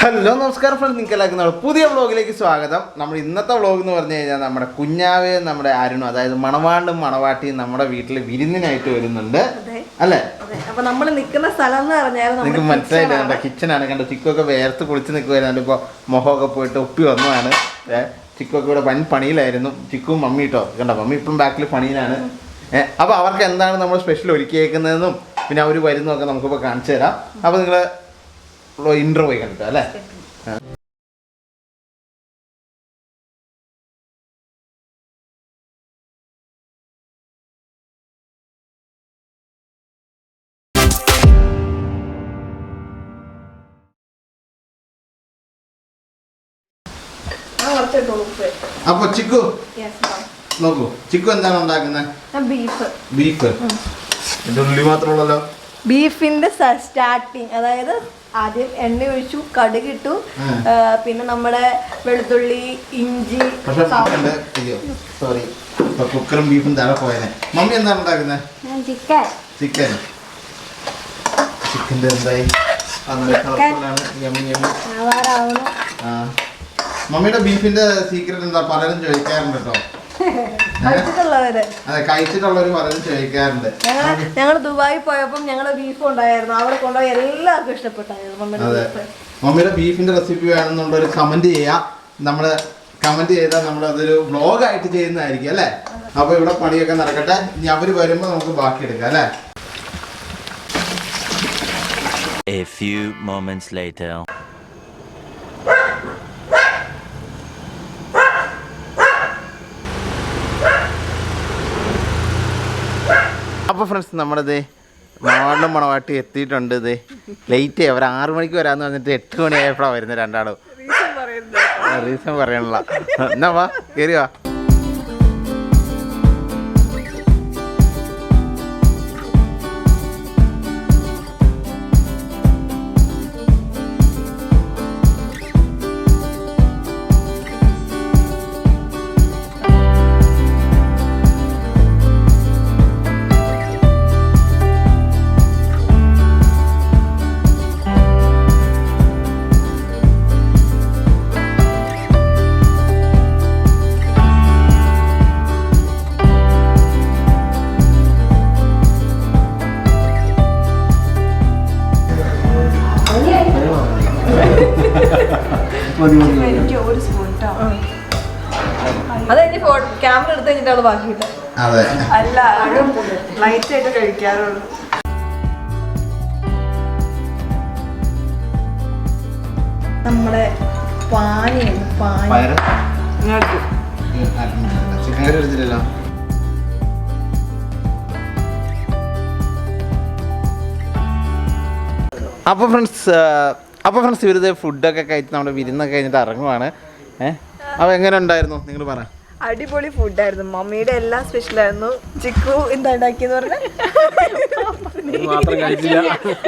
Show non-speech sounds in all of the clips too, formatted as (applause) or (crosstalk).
Hello നമസ്കാരം friends നിങ്ങൾക്ക് എല്ലാവർക്കും നമ്മൾ പുതിയ വ്ളോഗിലേക്ക് സ്വാഗതം. നമ്മൾ ഇന്നത്തെ വ്ളോഗ് എന്ന് പറഞ്ഞു കഴിഞ്ഞാൽ നമ്മുടെ കുഞ്ഞാവേ നമ്മുടെ അരുണും അതായത് മണവാണ്ടും മണവാട്ടിയും നമ്മുടെ വീട്ടിൽ വിരുന്നിനായിട്ട് വരുന്നുണ്ട്. അല്ലേ? അപ്പൊ നമ്മൾ നിൽക്കുന്ന സ്ഥലം എന്ന് പറഞ്ഞാൽ നിങ്ങൾക്ക് മനസ്സിലായില്ല? കണ്ട കിച്ചണാണ് കണ്ട ചിക്കൊക്കെ വേർത്ത് കുളിച്ച് നിൽക്കുമായിരുന്നു ഇപ്പോൾ മുഖമൊക്കെ പോയിട്ട് ഒപ്പി വന്നതാണ്. ചിക്കൊക്കെ ഇവിടെ വൻ പണിയിലായിരുന്നു. ചിക്കും മമ്മി കേട്ടോ കണ്ടോ മമ്മി ഇപ്പം ബാക്കിൽ പണിയിലാണ്. അപ്പോൾ അവർക്ക് എന്താണ് നമ്മൾ സ്പെഷ്യൽ ഒരുക്കിയേക്കുന്നതെന്നും പിന്നെ അവർ വരുന്നതൊക്കെ നമുക്കിപ്പോൾ കാണിച്ചു തരാം. അപ്പോൾ നിങ്ങൾ ഇൻട്രോ ആയി കണ്ടിട്ടോ അല്ലേ അപ്പൊ അപ്പോൾ ചിക്കു യെസ് നോക്കൂ. ചിക്കു എന്താണ് ഉണ്ടാക്കുന്നത്? ബീഫ്. ബീഫ്. ഉള്ളി മാത്രമുള്ളല്ലോ? ബീഫിന്റെ സ്റ്റാർട്ടിങ് അതായത് ആദ്യം എണ്ണ ഒഴിച്ചു കടുകിട്ടു. പിന്നെ നമ്മുടെ വെളുത്തുള്ളി ഇഞ്ചി സോറി കുക്കറും ബീഫും താഴെ പോയനെ? മമ്മി എന്താണ് ഉണ്ടാക്കുന്നത്? ചിക്കൻ ചിക്കൻ ചിക്കന്റെ എന്തായി? മമ്മിയുടെ ബീഫിന്റെ സീക്രട്ട് എന്താ? പലരും ചോദിക്കാറുണ്ട് കേട്ടോ. കഴിച്ചിട്ടുള്ളവര്. അതെ കഴിച്ചിട്ടുള്ളവർ പലരും ചോദിക്കാറുണ്ട്. ഞങ്ങൾ ഞങ്ങൾ ദുബായി പോയപ്പോൾ ഞങ്ങൾ ബീഫ് ഉണ്ടായിരുന്നു. അവിടെ കൊണ്ടുപോയി എല്ലാവർക്കും ഇഷ്ടപ്പെട്ടായിരുന്നു മമ്മിയുടെ അതെ. ബീഫ്. മമ്മിയുടെ ബീഫിന്റെ റെസിപ്പി വേണമെന്നുള്ളൊരു കമന്റ് ചെയ്യാം. നമ്മൾ കമന്റ് ചെയ്താൽ നമ്മൾ അതൊരു വ്ളോഗായിട്ട് ചെയ്യുന്നതായിരിക്കും അല്ലേ? അപ്പൊ ഇവിടെ പണിയൊക്കെ നടക്കട്ടെ. ഇനി അവർ വരുമ്പോ നമുക്ക് ബാക്കി എടുക്കാം അല്ലേ? A few moments later. അപ്പൊ ഫ്രണ്ട്സ് നമ്മുടെ മണവാളിലും മണവാട്ടി എത്തിയിട്ടുണ്ട് ഇത്. ലേറ്റ് ആയി. അവർ ആറു മണിക്ക് വരാന്ന് പറഞ്ഞിട്ട് എട്ട് മണിയായപ്പോഴാണ് വരുന്നത് രണ്ടാളും. റീസൺ പറയണില്ല. എന്നാ വാ കയറി വാ ക്യാമറ എടുത്ത് കഴിഞ്ഞിട്ടാണ് ബാക്കി കിട്ടുക അതെ അല്ല ലൈറ്റ് ആയിട്ട് കഴിക്കാറുള്ളൂ. നമ്മുടെ പാനിയുണ്ട് പാനി ഇങ്ങോട്ട്. ചിക്കൻ കറി എടുത്തില്ലല്ലോ അപ്പോൾ ഫ്രണ്ട്സ് അപ്പോൾ ഫ്രണ്ട്സ് ഇവരുടെ ഫുഡൊക്കെ കഴിച്ച് നമ്മുടെ വിരുന്നൊക്കെ കഴിഞ്ഞിട്ട് ഇറങ്ങുവാണ്. ഏഹ് അപ്പോൾ എങ്ങനെ ഉണ്ടായിരുന്നു? നിങ്ങൾ പറ. അടിപൊളി ഫുഡായിരുന്നു മമ്മിയുടെ എല്ലാം സ്പെഷ്യലായിരുന്നു ചിക്കു എന്താ ഉണ്ടാക്കിയെന്ന്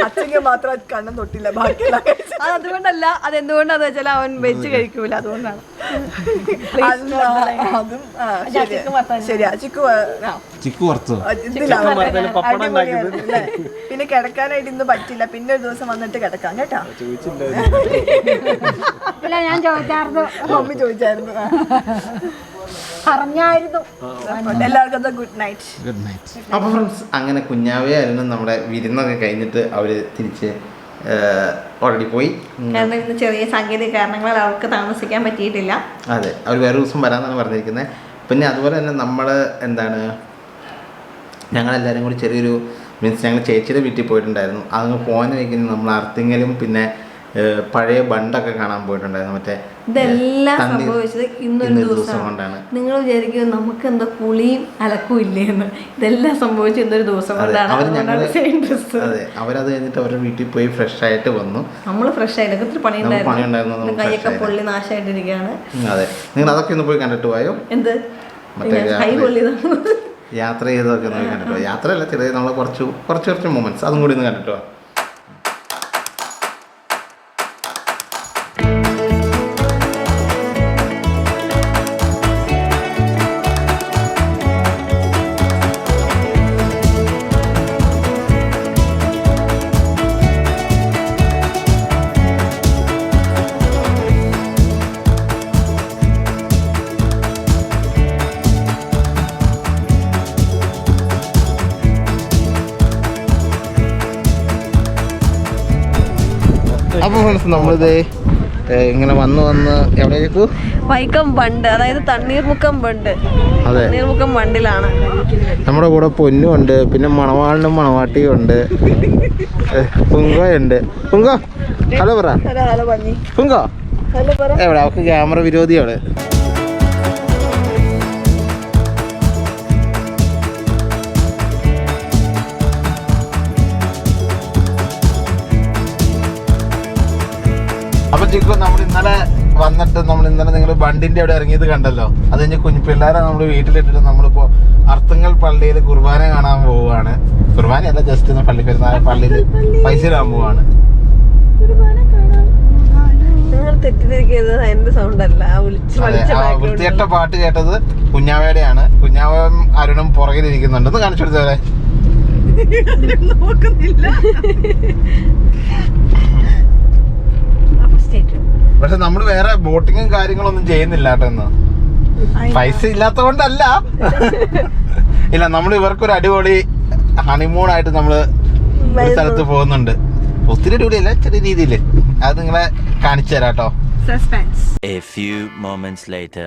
അച്ഛന് മാത്രം കണ്ണം തൊട്ടില്ല. ബാക്കിയെല്ലാം അത് അതുകൊണ്ടല്ല അത് എന്തുകൊണ്ടാന്ന് വെച്ചാൽ അവൻ വെച്ച് കഴിക്കൂല. അതുകൊണ്ടാണ്. അതും ശരിയാ. ശരിയാ. ചിക്കു ചിക്കു? പിന്നെ കിടക്കാനായിട്ട് ഇന്ന് പറ്റില്ല. പിന്നെ ഒരു ദിവസം വന്നിട്ട് കിടക്കാം കേട്ടോ? ഇല്ല ഞാൻ ചോദിച്ചായിരുന്നു. മമ്മി ചോദിച്ചായിരുന്നു പറഞ്ഞായിരുന്നു എല്ലാവർക്കും ഗുഡ് നൈറ്റ് ഗുഡ് നൈറ്റ് അപ്പോൾ ഫ്രണ്ട്സ് അങ്ങനെ കുഞ്ഞാവേ ആയിരുന്നു നമ്മുടെ വിരുന്നൊക്കെ കഴിഞ്ഞിട്ട് അവർ തിരിച്ച് ഓൾറെഡി പോയി. കാരണം ഇന്ന് ചെറിയ സാങ്കേതിക കാരണങ്ങളാൽ അവർക്ക് താമസിക്കാൻ പറ്റിയിട്ടില്ല. അതെ അവർ വേറെ ദിവസം വരാമെന്നാണ് പറഞ്ഞിരിക്കുന്നത് പിന്നെ അതുപോലെ തന്നെ നമ്മൾ എന്താണ് ഞങ്ങളെല്ലാവരും കൂടി ചെറിയൊരു മീൻസ് ഞങ്ങൾ ചേച്ചിയുടെ വീട്ടിൽ പോയിട്ടുണ്ടായിരുന്നു. അതങ്ങ് പോകുന്ന വയ്ക്കുന്ന. നമ്മൾ അർത്തിങ്ങലും പിന്നെ പഴയ ബണ്ടൊക്കെ കാണാൻ പോയിട്ടുണ്ടായിരുന്നു. മറ്റേ ഇതെല്ലാം സംഭവിച്ചത് ഇന്നൊരു ദിവസം കൊണ്ടാണ്. നിങ്ങൾ വിചാരിക്കും നമുക്ക് എന്താ കുളിയും അലക്കും ഇല്ലേന്ന്. ഇതെല്ലാം സംഭവിച്ചത് ഇന്നൊരു ദിവസം കൊണ്ടാണ്. അതെ അവരത് കഴിഞ്ഞിട്ട് അവരുടെ വീട്ടിൽ പോയി ഫ്രഷ് ആയിട്ട് വന്നു. നമ്മൾ ഫ്രഷ് ആയിട്ട് ഒത്തിരി പണിയുണ്ടായിരുന്നു, കൈയൊക്കെ പൊള്ളി നാശമായിട്ടിരിക്കുകയാണ് അതെ. നിങ്ങൾ അതൊക്കെ ഒന്ന് പോയി കണ്ടിട്ട് പോയോ? എന്ത്? മറ്റേ കൈ പൊള്ളിയതാണ് യാത്ര ചെയ്തതൊക്കെ ഒന്ന് കണ്ടിട്ടോ യാത്രയല്ല ചെറിയ നമ്മൾ കുറച്ച് കുറച്ച് കുറച്ച് മൊമെന്റ്സ് അതും കൂടി ഒന്ന് കണ്ടിട്ടോ ഫ്രണ്ട്സ് നമ്മളിത് ഇങ്ങനെ വന്ന് വന്ന് എവിടേക്ക്? വൈക്കം ബണ്ട് അതായത് തണ്ണീർമുക്കം ബണ്ട് അതെ. തണ്ണീർമുക്കം ബണ്ടിലാണ് നമ്മുടെ കൂടെ പൊന്നും ഉണ്ട് പിന്നെ മണവാളിനും മണവാട്ടിയും ഉണ്ട് പുങ്കോയുണ്ട്. പുങ്കോ ഹലോ പറ. ഹലോ പുങ്കോ. എവിടെ? അവർക്ക് ക്യാമറ വിരോധിയാണ്. അപ്പൊ ചിക്കു നമ്മൾ ഇന്നലെ വന്നിട്ട് നമ്മൾ ഇന്നലെ നിങ്ങൾ വണ്ടിന്റെ അവിടെ ഇറങ്ങിയത് കണ്ടല്ലോ. അത് കഴിഞ്ഞ് കുഞ്ഞു പിള്ളേരെ നമ്മൾ വീട്ടിലിട്ടിട്ട് നമ്മളിപ്പോ അർത്തുങ്കൽ പള്ളിയിൽ കുർബാന കാണാൻ പോവുകയാണ്. കുർബാന അല്ല ജസ്റ്റ് ഒന്ന് പള്ളി പെരുന്നാൾ പള്ളിയിൽ പൈസ ഇടാൻ പോവാണ് ആ പാട്ട് കേട്ടത് കുഞ്ഞാവയുടെയാണ് കുഞ്ഞാവയും അരുണും പുറകിലിരിക്കുന്നുണ്ടെന്ന് കാണിച്ചു കൊടുത്തവരെ (laughs) നോക്കുന്നില്ല. (laughs) tuned. പക്ഷെ നമ്മൾ വേറെ ബോട്ടിങ്ങും കാര്യങ്ങളൊന്നും ചെയ്യുന്നില്ല കേട്ടോ പൈസ ഇല്ലാത്തതുകൊണ്ടല്ല. (laughs) ഇല്ല നമ്മൾ ഇവർക്കൊരു അടിപൊളി ഹണിമൂൺ ആയിട്ട് നമ്മൾ ഒരു സ്ഥലത്ത് പോകുന്നുണ്ട്. ഒത്തിരി അടിപൊളി അല്ല ചെറിയ രീതിയിൽ അത് നിങ്ങളെ കാണിച്ചു തരാട്ടോ കേട്ടോ. Suspense. A few moments later.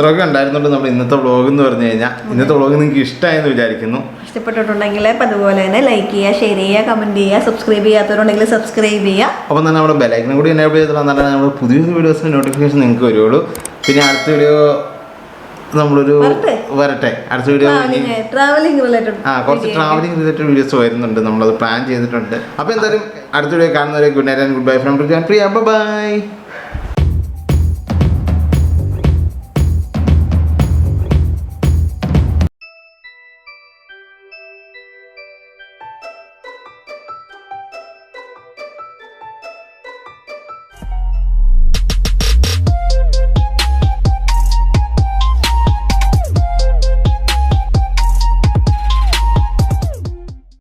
അത്രയൊക്കെ ഉണ്ടായിരുന്നുണ്ട് നമ്മൾ ഇന്നത്തെ വ്ളോഗ് എന്ന് പറഞ്ഞു കഴിഞ്ഞാൽ. ഇന്നത്തെ വ്ളോഗ് നിങ്ങൾക്ക് ഇഷ്ടമായെന്ന് വിചാരിക്കുന്നു. ഇഷ്ടപ്പെട്ടിട്ടുണ്ടെങ്കിൽ ഇപ്പം അതുപോലെ തന്നെ ലൈക്ക് ചെയ്യുക ഷെയർ ചെയ്യുക കമന്റ് ചെയ്യുക സബ്സ്ക്രൈബ് ചെയ്യാത്തവരുണ്ടെങ്കിൽ സബ്സ്ക്രൈബ് ചെയ്യുക. അപ്പം തന്നെ നമ്മുടെ ബെലൈക്കനും കൂടി എനേബിൾ ചെയ്തിട്ട് വന്നിട്ട് നമ്മൾ പുതിയ പുതിയ വീഡിയോസിന് നോട്ടിഫിക്കേഷൻ നിങ്ങൾക്ക് വരുള്ളൂ. പിന്നെ അടുത്ത വീഡിയോ നമ്മളൊരു വരട്ടെ? അടുത്ത വീഡിയോ ട്രാവലിംഗ് ട്രാവലിംഗ് റിലേറ്റഡ് ആ കുറച്ച് ട്രാവലിംഗ് റിലേറ്റഡ് വീഡിയോസ് വരുന്നുണ്ട്. നമ്മളത് പ്ലാൻ ചെയ്തിട്ടുണ്ട്. അപ്പോൾ എന്തായാലും അടുത്ത വീഡിയോ കാണുന്നവരെ good night and good bye from Priya bye